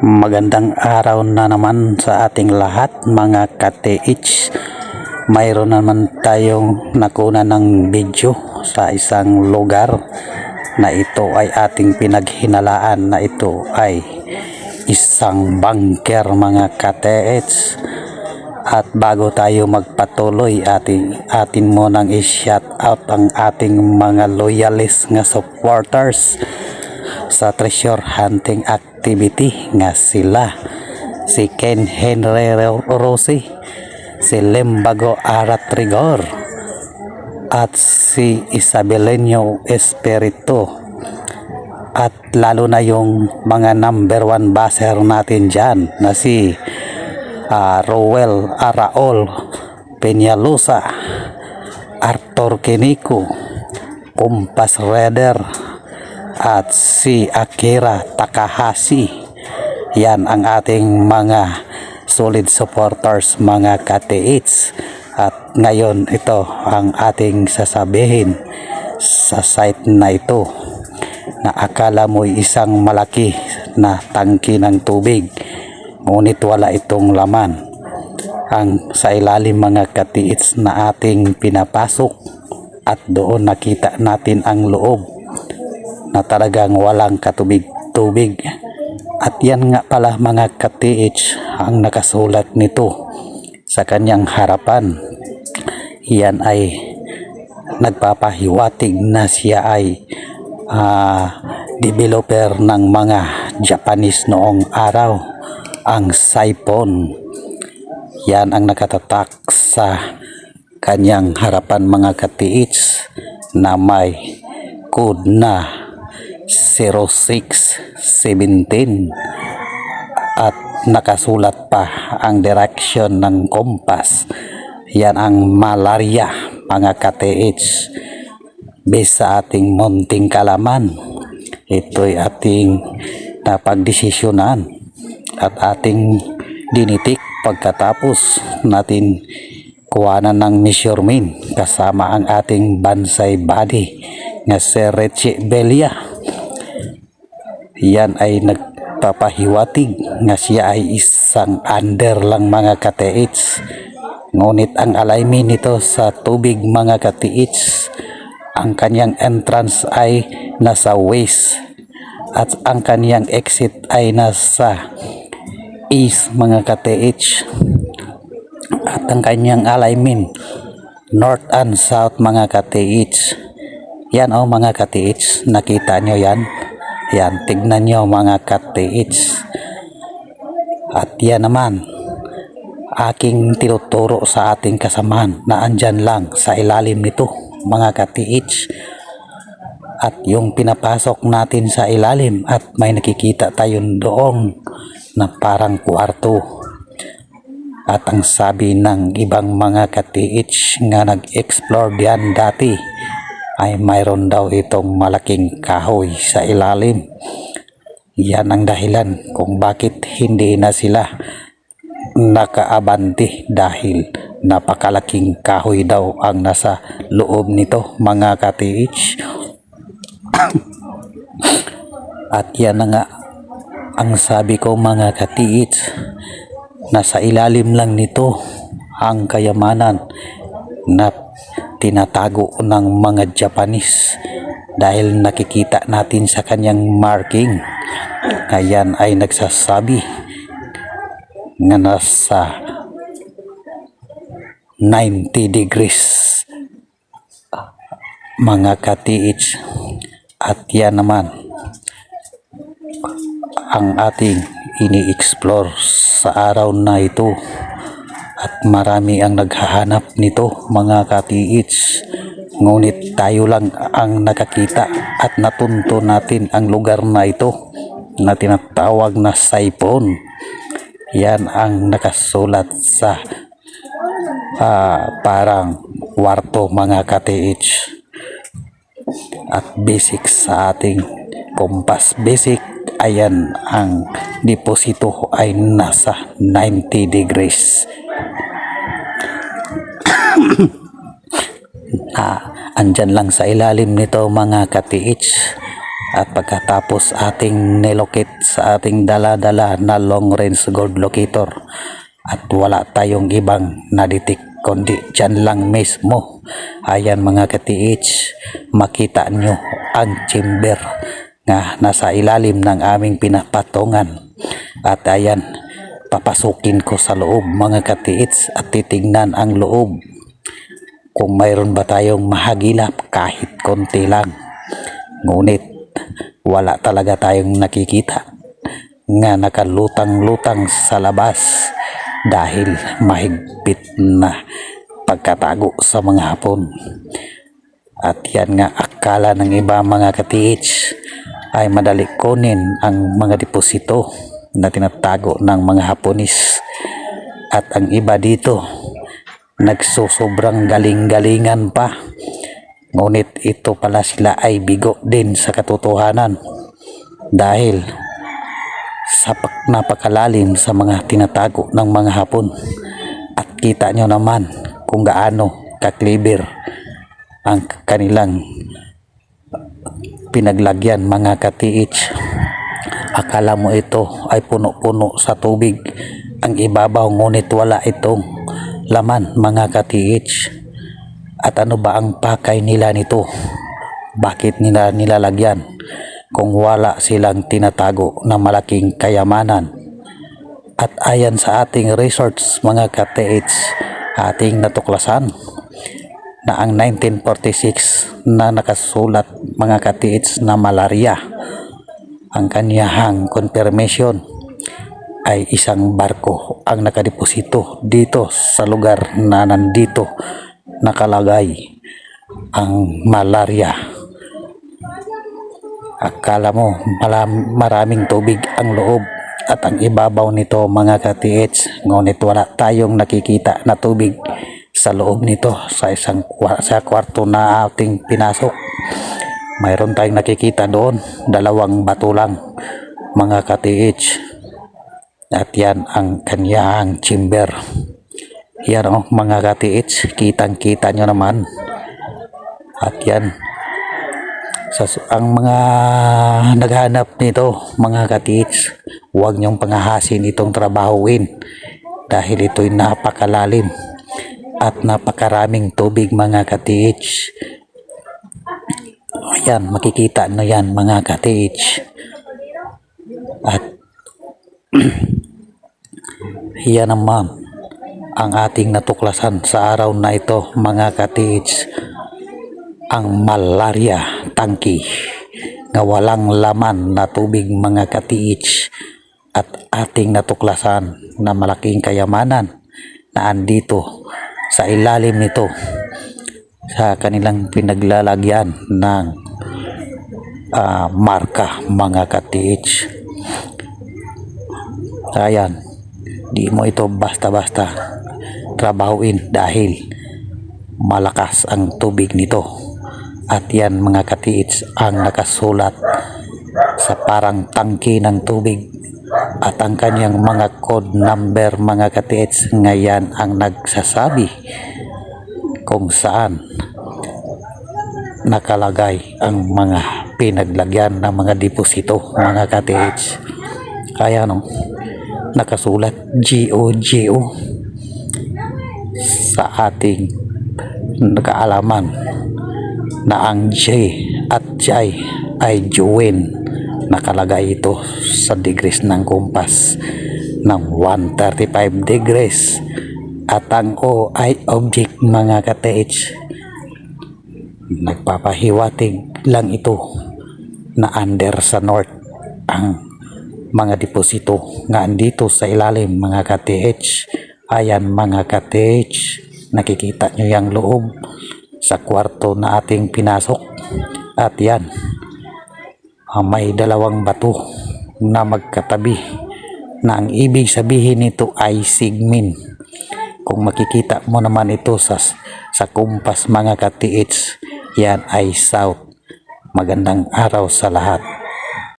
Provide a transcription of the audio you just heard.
Magandang araw na naman sa ating lahat mga ka-TH. Mayroon naman tayong nakuna ng video sa isang lugar na ito ay ating pinaghinalaan na ito ay isang bunker mga ka-TH. At bago tayo magpatuloy, ating, atin mo nang i-shout out ang ating mga loyalist nga supporters sa treasure hunting activity nga sila. Si Ken Henry Rossi, si Lembago Arat Rigor, at si Isabelenyo Espiritu. At lalo na yung mga number one baser natin dyan na si uh, Rowel Araol Peñalosa Arthur Kenico Kumpas Raider at si Akira Takahashi. Yan ang ating mga solid supporters mga ka-TH at ngayon ito ang ating sasabihin sa site na ito na akala mo'y isang malaki na tangki ng tubig. Ngunit wala itong laman. Ang sa ilalim mga katiits na ating pinapasok. At doon nakita natin ang loob na talagang walang katubig-tubig. At yan nga pala mga ka-TH ang nakasulat nito sa kanyang harapan. Yan ay nagpapahiwatig na siya ay uh, developer ng mga Japanese noong araw ang Saipon. Yan ang nakatatak sa kanyang harapan mga ka-TH na may code na 0617 at nakasulat pa ang direction ng kompas. Yan ang malaria mga ka-TH based sa ating munting kalaman ito'y ating napagdesisyonan at ating dinitik pagkatapos natin kuhanan ng measurement kasama ang ating bansay body nga si Richie Belia yan ay nagpapahiwatig nga siya ay isang under lang mga ka-TH ngunit ang alignment nito sa tubig mga ka-TH ang kanyang entrance ay nasa west at ang kanyang exit ay nasa east mga ka-TH at ang kanyang alignment north and south mga ka-TH yan o oh, mga ka-TH nakita nyo yan yan tignan nyo mga ka-TH at yan naman aking tinuturo sa ating kasamahan na andyan lang sa ilalim nito mga ka-TH at yung pinapasok natin sa ilalim at may nakikita tayo doon na parang kwarto. At ang sabi ng ibang mga ka-TH nga nag-explore diyan dati ay mayroon daw itong malaking kahoy sa ilalim. Yan ang dahilan kung bakit hindi na sila nakaabante dahil napakalaking kahoy daw ang nasa loob nito mga ka-TH at yan na nga ang sabi ko mga ka-TH nasa ilalim lang nito ang kayamanan na tinatago ng mga Japanese dahil nakikita natin sa kanyang marking. Ayan ay nagsasabi nga nasa 90 degrees. Mga ka-TH at yan naman ang ating ini-explore sa araw na ito at marami ang naghahanap nito mga ka-TH ngunit tayo lang ang nakakita at natunto natin ang lugar na ito na tinatawag na Saipon. Yan ang nakasulat sa uh, parang kwarto mga ka-TH at basic sa ating kompas. Basic ayan ang deposito ay nasa 90 degrees ah, andyan lang sa ilalim nito mga ka-TH At pagkatapos ating nilocate sa ating dala-dala na long range gold locator at wala tayong ibang naditik kundi dyan lang mismo. Ayan mga ka-TH, makita nyo ang chamber nga nasa ilalim ng aming pinapatungan. At ayan, papasukin ko sa loob mga ka-TH at titignan ang loob kung mayroon ba tayong mahagilap kahit konti lang. Ngunit wala talaga tayong nakikita nga nakalutang-lutang sa labas dahil mahigpit na pagkatago sa mga hapon. At yan nga akala ng iba mga ka-TH ay madali kunin ang mga deposito na tinatago ng mga Haponis. At ang iba dito nagsusobrang galing-galingan pa. Ngunit ito pala sila ay bigo din sa katotohanan dahil sa pak- napakalalim sa mga tinatago ng mga hapon at kita nyo naman kung gaano kakliber ang kanilang pinaglagyan mga ka-TH. Akala mo ito ay puno-puno sa tubig ang ibabaw ngunit wala itong laman mga ka-TH. At ano ba ang pakay nila nito? Bakit nila nilalagyan kung wala silang tinatago na malaking kayamanan? At ayan sa ating resorts mga ka-TH, ating natuklasan na ang 1946 na nakasulat mga ka-TH na malaria ang kanyahang confirmation ay isang barko ang nakadeposito dito sa lugar na nandito nakalagay ang malaria. Akala mo maraming tubig ang loob at ang ibabaw nito mga ka-TH ngunit wala tayong nakikita na tubig sa loob nito sa isang sa kwarto na ating pinasok. Mayroon tayong nakikita doon, dalawang bato lang mga ka-TH. At yan ang kanyang chamber. Yan oh, mga ka-TH, kitang-kita nyo naman. At yan, sa ang mga naghanap nito, mga ka-TH, huwag nyong pangahasin itong trabahuin dahil ito'y napakalalim at napakaraming tubig mga ka-TH. Ayan, makikita nyo yan mga ka-TH. At yan naman ang ating natuklasan sa araw na ito mga ka-TH ang malaria tangki nga walang laman na tubig mga ka-TH at ating natuklasan na malaking kayamanan na andito sa ilalim nito sa kanilang pinaglalagyan ng ah, marka mga ka-TH Ayan, di mo ito basta-basta trabahuin dahil malakas ang tubig nito. At yan mga katiits ang nakasulat sa parang tangki ng tubig at ang kanyang mga code number mga katiits ngayon ang nagsasabi kung saan nakalagay ang mga pinaglagyan ng mga deposito mga katiits. Kaya no, nakasulat GOGO sa ating nakaalaman na ang J at J ay Jowen nakalagay ito sa degrees ng kumpas ng 135 degrees. At ang O ay object mga ka-TH nagpapahiwatig lang ito na under sa north ang mga deposito nga andito sa ilalim mga ka-TH. Ayan mga ka-TH, nakikita nyo yung loob sa kwarto na ating pinasok. At yan, ah, may dalawang bato na magkatabi na ang ibig sabihin nito ay sigmin. Kung makikita mo naman ito sa, sa kumpas mga ka-TH, yan ay south. Magandang araw sa lahat.